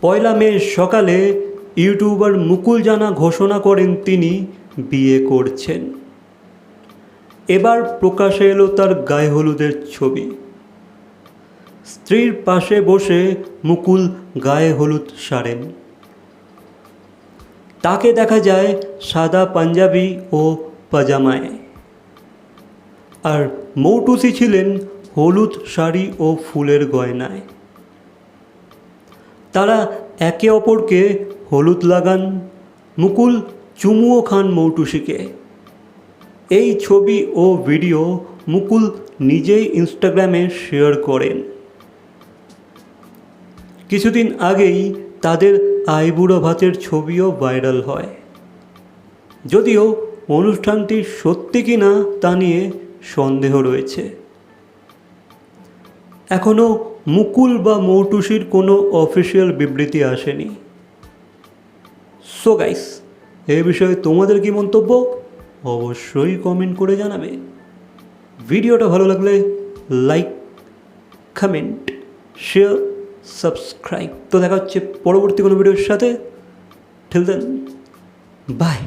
পয়লা মে সকালে ইউটিউবার মুকুল জানা ঘোষণা করেন তিনি বিয়ে করছেন। এবার প্রকাশে এলো তার গায়ে হলুদের ছবি। স্ত্রীর পাশে বসে মুকুল গায়ে হলুদ সারেন। তাকে দেখা যায় সাদা পাঞ্জাবি ও পাজামায়। আর মৌটুসি ছিলেন হলুদ শাড়ি ও ফুলের গয়নায়। তারা একে অপরকে হলুদ লাগান, মুকুল চুমুও খান মৌটুসিকে। এই ছবি ও ভিডিও মুকুল নিজেই ইনস্টাগ্রামে শেয়ার করেন। কিছুদিন আগেই তাদের আইবুড়ো ভাতের ছবিও ভাইরাল হয়। যদিও অনুষ্ঠানটি সত্যি কি না তা নিয়ে সন্দেহ রয়েছে। এখনও মুকুল বা মৌটুসির কোনো অফিসিয়াল বিবৃতি আসেনি। সো গাইস এ বিষয়ে তোমাদের কি মন্তব্য? অবশ্যই কমেন্ট করে জানাবে। ভিডিওটা ভালো লাগলে লাইক কমেন্ট শেয়ার সাবস্ক্রাইব তো দেখা হচ্ছে পরবর্তী কোনো ভিডিওর সাথে। ঠিল দেন বাই